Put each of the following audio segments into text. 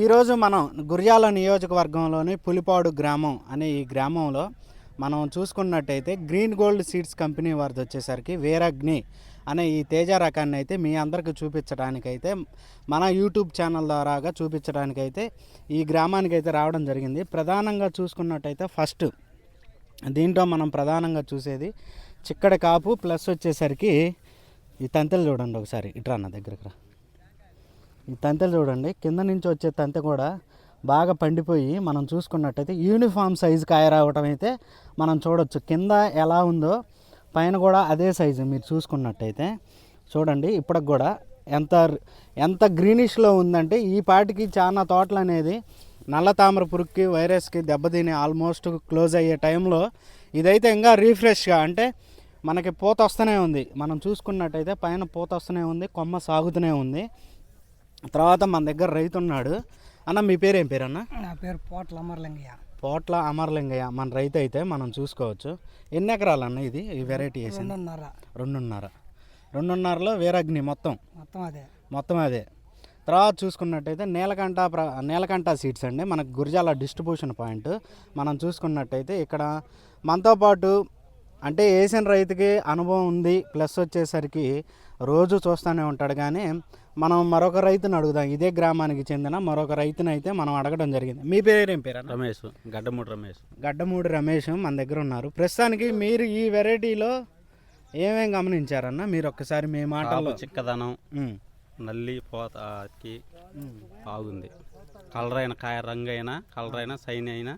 ఈరోజు మనం గుర్యాల నియోజకవర్గంలోని పులిపాడు గ్రామం అనే ఈ గ్రామంలో మనం చూసుకున్నట్టయితే గ్రీన్ గోల్డ్ సీడ్స్ కంపెనీ వారిది వచ్చేసరికి వేరగ్ని అనే ఈ తేజ రకాన్ని అయితే మీ అందరికి చూపించడానికైతే మన యూట్యూబ్ ఛానల్ ద్వారాగా చూపించడానికైతే ఈ గ్రామానికి అయితే రావడం జరిగింది. ప్రధానంగా చూసుకున్నట్టయితే ఫస్ట్ దీంట్లో మనం ప్రధానంగా చూసేది చిక్కడి కాపు ప్లస్ వచ్చేసరికి ఈ తంతెలు చూడండి ఒకసారి. ఇట్రా నా దగ్గరకు రా. ఈ తంతెలు చూడండి. కింద నుంచి వచ్చే తంతె కూడా బాగా పండిపోయి మనం చూసుకున్నట్టయితే యూనిఫామ్ సైజు కాయ రావటం అయితే మనం చూడొచ్చు. కింద ఎలా ఉందో పైన కూడా అదే సైజు మీరు చూసుకున్నట్టయితే. చూడండి ఇప్పటికి కూడా ఎంత ఎంత గ్రీనిష్లో ఉందంటే ఈ పాటికి చాలా తోటలు అనేది నల్ల తామర పురుగుకి వైరస్కి దెబ్బతిని ఆల్మోస్ట్ క్లోజ్ అయ్యే టైంలో ఇదైతే ఇంకా రీఫ్రెష్గా అంటే మనకి పూత వస్తూనే ఉంది. మనం చూసుకున్నట్టయితే పైన పూత వస్తూనే ఉంది కొమ్మ సాగుతూనే ఉంది. తర్వాత మన దగ్గర రైతు ఉన్నాడు అన్న మీ పేరు ఏం పేరు అన్న? నా పేరు పోట్ల అమర్లింగయ్య. పోట్ల అమర్లింగయ్య. మన రైతు అయితే మనం చూసుకోవచ్చు. ఎన్ని ఎకరాలు అన్న ఇది? ఈ వెరైటీ వేసింది? రెండున్నర. రెండున్నర. రెండున్నరలో వేరగ్ని మొత్తం? మొత్తం అదే. మొత్తం అదే. తర్వాత చూసుకున్నట్టయితే నీలకంఠ ప్ర నీలకంఠ సీడ్స్ అండి. మనకు గురజాల డిస్ట్రిబ్యూషన్ పాయింట్ మనం చూసుకున్నట్టయితే ఇక్కడ మనతో పాటు అంటే వేసిన రైతుకి అనుభవం ఉంది ప్లస్ వచ్చేసరికి రోజు చూస్తూనే ఉంటాడు. కానీ మనం మరొక రైతుని అడుగుదాం. ఇదే గ్రామానికి చెందిన మరొక రైతుని అయితే మనం అడగడం జరిగింది. మీ పేరు ఏం పేరు? రమేష్ గడ్డమూడి రమేష్. గడ్డమూడి రమేష్ మన దగ్గర ఉన్నారు. ప్రస్తుతానికి మీరు ఈ వెరైటీలో ఏమేం గమనించారన్న? మీరు ఒక్కసారి మీ మాటల్లో. కాపు చిక్కదనం నల్లి పోతకి బాగుంది. కలర్ అయిన కాయ రంగు అయినా కలర్ అయినా సైన్ అయినా.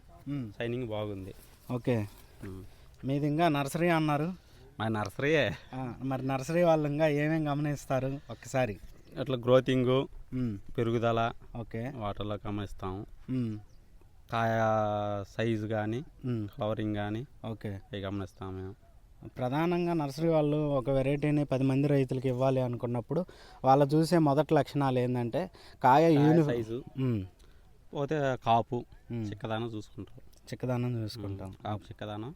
షైనింగ్ బాగుంది. ఓకే. మీది ఇంకా నర్సరీ అన్నారు. మా నర్సరీయే. మరి నర్సరీ వాళ్ళు ఇంకా ఏమేం గమనిస్తారు ఒక్కసారి? అట్లా గ్రోతింగ్ పెరుగుదల ఓకే. వాటర్లో గమనిస్తాము. కాయ సైజు కానీ ఫ్లవరింగ్ కానీ ఓకే. గమనిస్తాము మేము. ప్రధానంగా నర్సరీ వాళ్ళు ఒక వెరైటీని పది మంది రైతులకు ఇవ్వాలి అనుకున్నప్పుడు వాళ్ళు చూసే మొదటి లక్షణాలు ఏంటంటే కాయ యూనిఫామ్ సైజు. పోతే కాపు చిక్కదనం చూసుకుంటారు. చిక్కదనం చూసుకుంటాం. చిక్కదనం.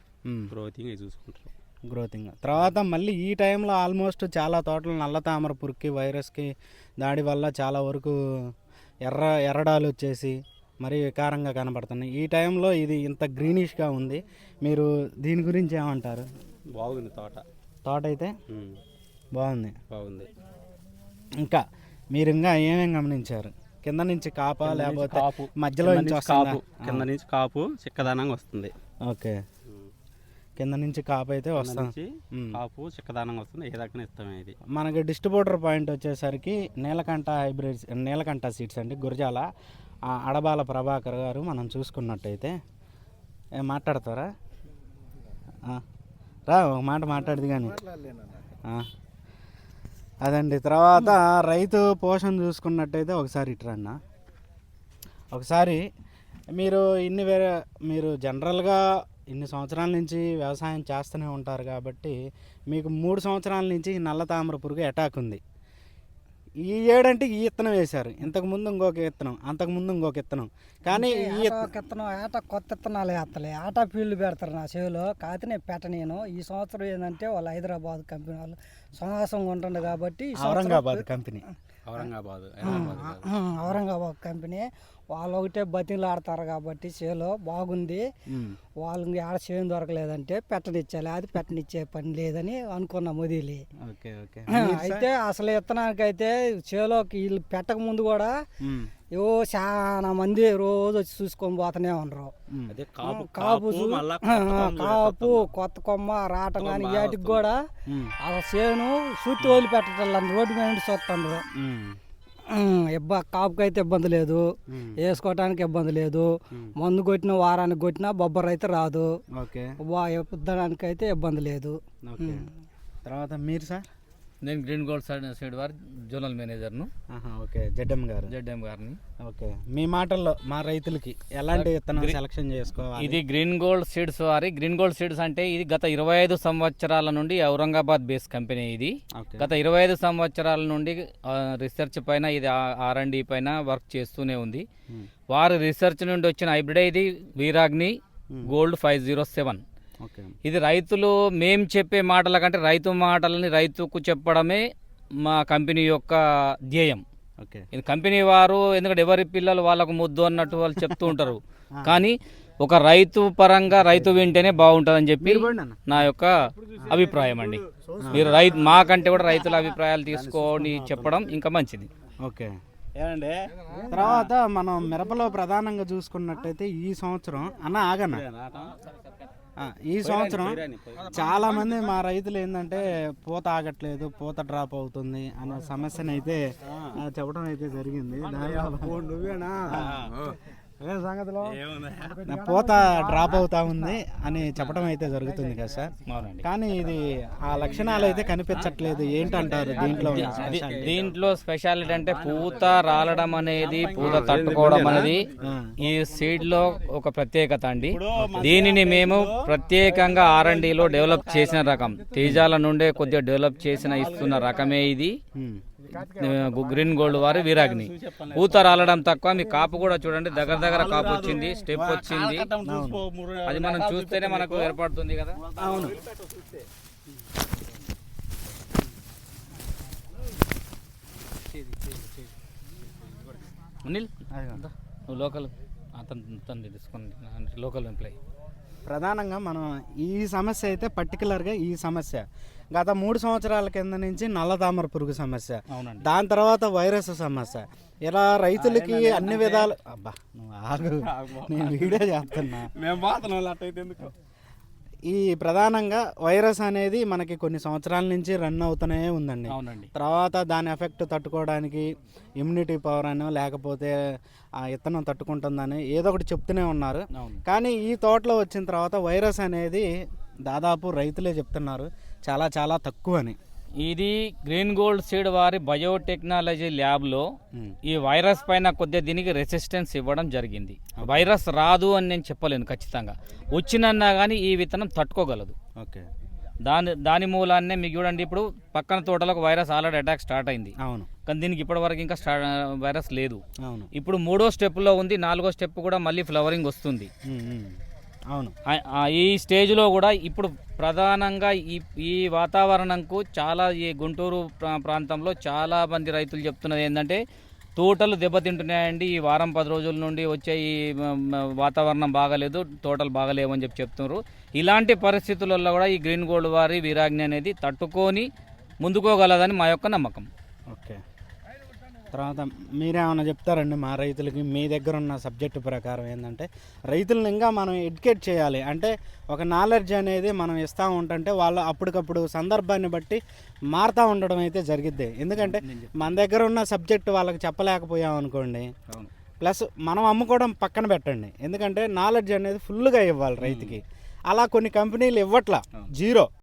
గ్రోతింగ్ అవి చూసుకుంటారు గ్రోతింగ్. తర్వాత మళ్ళీ ఈ టైంలో ఆల్మోస్ట్ చాలా తోటలు నల్ల తామర పురుగుకి వైరస్కి దాడి వల్ల చాలా వరకు ఎర్ర ఎర్రడాలు వచ్చేసి మరీ వికారంగా కనబడుతున్నాయి. ఈ టైంలో ఇది ఇంత గ్రీనిష్గా ఉంది. మీరు దీని గురించి ఏమంటారు? బాగుంది తోట. తోట అయితే. బాగుంది. బాగుంది. ఇంకా మీరు ఇంకా ఏమేం గమనించారు? కింద నుంచి కాపా లేకపోతే కాపు. మధ్యలో నుంచి వస్తుందా? కాపు. కింద నుంచి కాపు చిక్కదనంగా వస్తుంది. ఓకే. కింద నుంచి కాపు అయితే కింద వస్తాం నుంచి ఉమ్. కాపు చిక్కదనంగా వస్తుంది. ఏ రకం ఇస్తామే ఇది మనకి డిస్ట్రిబ్యూటర్ పాయింట్ వచ్చేసరికి నీలకంఠ హైబ్రిడ్స్ నీలకంఠ సీడ్స్ అండి గురజాల. అడబాల ప్రభాకర్ గారు మనం చూసుకున్నట్టయితే. ఏం మాట్లాడతారా? రా ఒక మాట మాట్లాడదు కానీ. అదండి. తర్వాత రైతు పోషణ చూసుకున్నట్టయితే ఒకసారి ఇట్రన్నా. ఒకసారి మీరు ఇన్ని వేరే మీరు జనరల్గా ఇన్ని సంవత్సరాల నుంచి వ్యవసాయం చేస్తూనే ఉంటారు కాబట్టి మీకు మూడు సంవత్సరాల నుంచి నల్ల తామర పురుగు అటాక్ ఉంది. ఈ ఏడంటే ఈ ఇత్తనం వేశారు. ఇంతకు ముందు ఇంకొక ఇత్తనం అంతకు ముందు ఇంకొక ఇత్తనం. కానీ ఈ ఇత్తనం ఆట కొత్త ఇత్తనాలు వేస్తలే ఆట ఫీల్డ్ పెడతారు నా చెవిలో. కాకపోతే నేను పెట్టనేను ఈ సంవత్సరం ఏంటంటే వాళ్ళు హైదరాబాద్ కంపెనీ వాళ్ళు సమాసంగా ఉంటుండే కాబట్టి ఔరంగాబాద్ కంపెనీ. ఔరంగాబాద్ ఔరంగాబాద్ కంపెనీ. వాళ్ళు ఒకటే బతిలాడతారు కాబట్టి చేలో బాగుంది ఉమ్. వాళ్ళకి ఆడ చేయం దొరకలేదంటే పెట్టనిచ్చాలి అది పెట్టనిచ్చే పని లేదని అనుకున్నాం వదిలి ఓకే ఓకే అయితే అసలు ఇత్తనానికి అయితే చేలోకి వీళ్ళు పెట్టక ముందు కూడా. ఏవో చాలా మంది రోజు వచ్చి చూసుకొని పోతూనే ఉండరు. అదే కాపు కాపు కొత్త కొమ్మ రావటం కానీ వాటికి కూడా. ఆ చేను సూతి వదిలిపెట్టడం రోడ్డు మీద చూస్తుండ్రు. ఇబ్బ కాపుకి అయితే ఇబ్బంది లేదు. వేసుకోవటానికి ఇబ్బంది లేదు. మందు కొట్టిన వారానికి కొట్టినా బొబ్బర్ అయితే రాదు. ఇద్దడానికి అయితే ఇబ్బంది లేదు. తర్వాత మీరు సార్? నేను గ్రీన్ గోల్డ్ సైడ్ సైడ్ వారి జోనల్ మేనేజర్ను. ఓకే. జడ్ఎం గారు. జెడ్ఎం గారిని. ఓకే. మీ మాటల్లో మా రైతులకి ఎలాంటి విత్తనం సెలక్షన్ చేసుకోవాలి? ఇది గ్రీన్ గోల్డ్ సీడ్స్ వారి. గ్రీన్ గోల్డ్ సీడ్స్ అంటే ఇది గత ఇరవై ఐదు సంవత్సరాల నుండి ఔరంగాబాద్ బేస్ కంపెనీ ఇది. గత ఇరవై ఐదు సంవత్సరాల నుండి రీసెర్చ్ పైన ఇది ఆర్ అండ్ పైన వర్క్ చేస్తూనే ఉంది. వారి రీసెర్చ్ నుండి వచ్చిన హైబ్రిడ్ ఇది Veeragni gold five zero seven. ఇది రైతులు మేం చెప్పే మాటల కంటే రైతు మాటలని రైతుకు చెప్పడమే మా కంపెనీ యొక్క ధ్యేయం. ఓకే. ఇది కంపెనీ వారు ఎందుకంటే ఎవరి పిల్లలు వాళ్ళకు ముద్దు అన్నట్టు వాళ్ళు చెప్తూ ఉంటారు. కానీ ఒక రైతు పరంగా రైతు వింటేనే బాగుంటుందని చెప్పి నా యొక్క అభిప్రాయం అండి. మీరు రైతు మాకంటే కూడా రైతుల అభిప్రాయాలు తీసుకొని చెప్పడం ఇంకా మంచిది. ఓకే. ఏమండి? తర్వాత మనం మిరపలో ప్రధానంగా చూసుకున్నట్టయితే ఈ సంవత్సరం అన్న ఆగన్న. ఆ, ఈ సంవత్సరం చాలా మంది మా రైతులు ఏంటంటే పూత ఆగట్లేదు పూత డ్రాప్ అవుతుంది అనే సమస్యను అయితే చెప్పడం అయితే జరిగింది. దానివల్ల- నా పూత డ్రాప్ అవుతా ఉంది అని చెప్పడం అయితే జరుగుతుంది కదా సార్. కానీ ఇది ఆ లక్షణాలు అయితే కనిపించట్లేదు. ఏంటంటారు దీంట్లో? దీంట్లో స్పెషాలిటీ అంటే పూత రాలడం అనేది పూత తట్టుకోవడం అనేది ఈ సీడ్లో ఒక ప్రత్యేకత అండి. దీనిని మేము ప్రత్యేకంగా ఆర్లో డెవలప్ చేసిన రకం. తేజాల నుండే కొద్దిగా డెవలప్ చేసిన ఇస్తున్న రకమే ఇది. గ్రీన్ గోల్డ్ వారి వీరాగ్ని. పూత రాలడం తక్కువ మీ కాపు కూడా చూడండి దగ్గర దగ్గర కాపు వచ్చింది స్టెప్ వచ్చింది. అది మనం చూస్తేనే మనకు ఏర్పడుతుంది కదా. అవును. అనిల్. నువ్వు లోకల్ అతను తను తీసుకోండి లోకల్ ఎంప్లాయీ. ప్రధానంగా మనం ఈ సమస్య అయితే పర్టికులర్గా ఈ సమస్య. గత మూడు సంవత్సరాల కింద నుంచి నల్ల తామర పురుగు సమస్య. అవునండి. దాని తర్వాత వైరస్ సమస్య. ఇలా రైతులకి అన్ని విధాలు అబ్బా నువ్వు ఆగు. నేను వీడియో చేస్తున్నా. మేము పోతున్నాం అట్టయితే ఎందుకు? ఈ ప్రధానంగా వైరస్ అనేది మనకి కొన్ని సంవత్సరాల నుంచి రన్ అవుతూనే ఉందండి. అవునండి. తర్వాత దాని ఎఫెక్ట్ తట్టుకోవడానికి ఇమ్యూనిటీ పవర్ అనో లేకపోతే ఆ ఇత్తనం తట్టుకుంటుందని ఏదో ఒకటి చెప్తూనే ఉన్నారు. కానీ ఈ తోటలో వచ్చిన తర్వాత వైరస్ అనేది దాదాపు రైతులే చెప్తున్నారు. చాలా చాలా తక్కువ అని ఇది గ్రీన్ గోల్డ్ సీడ్ వారి బయోటెక్నాలజీ ల్యాబ్లో ఈ వైరస్ పైన కొద్దిగా దీనికి రెసిస్టెన్స్ ఇవ్వడం జరిగింది. వైరస్ రాదు అని నేను చెప్పలేను ఖచ్చితంగా. వచ్చినన్నా కానీ ఈ విత్తనం తట్టుకోగలదు. ఓకే. దాని దాని మూలాన్నే మీకు చూడండి ఇప్పుడు పక్కన తోటలకు వైరస్ ఆల్రెడీ అటాక్ స్టార్ట్ అయింది. అవును. కానీ దీనికి ఇప్పటివరకు ఇంకా స్టార్ట్ వైరస్ లేదు. అవును. ఇప్పుడు మూడో స్టెప్లో ఉంది నాలుగో స్టెప్ కూడా మళ్ళీ ఫ్లవరింగ్ వస్తుంది. అవును. ఈ స్టేజ్లో కూడా ఇప్పుడు ప్రధానంగా ఈ ఈ వాతావరణంకు చాలా ఈ గుంటూరు ప్రా- ప్రాంతంలో చాలా మంది రైతులు చెప్తున్నది ఏంటంటే తోటలు దెబ్బతింటున్నాయండి. ఈ వారం పది రోజుల నుండి వచ్చే ఈ వాతావరణం బాగాలేదు తోటలు బాగలేవని చెప్పి చెప్తున్నారు. ఇలాంటి పరిస్థితులలో కూడా ఈ గ్రీన్ గోల్డ్ వారి వీరాగ్ని అనేది తట్టుకొని ముందుకోగలదని మా యొక్క నమ్మకం. తర్వాత మీరేమన్నా చెప్తారండి మా రైతులకి మీ దగ్గర ఉన్న సబ్జెక్టు ప్రకారం ఏంటంటే రైతులను ఇంకా మనం ఎడ్యుకేట్ చేయాలి. అంటే ఒక నాలెడ్జ్ అనేది మనం ఇస్తూ ఉంటుంటే వాళ్ళు అప్పటికప్పుడు సందర్భాన్ని బట్టి మారుతూ ఉండడం అయితే జరిగిద్ది. ఎందుకంటే మన దగ్గర ఉన్న సబ్జెక్ట్ వాళ్ళకి చెప్పలేకపోయాం అనుకోండి ప్లస్ మనం అమ్ముకోవడం పక్కన పెట్టండి. ఎందుకంటే నాలెడ్జ్ అనేది ఫుల్గా ఇవ్వాలి రైతుకి. అలా కొన్ని కంపెనీలు ఇవ్వట్లా. జీరో.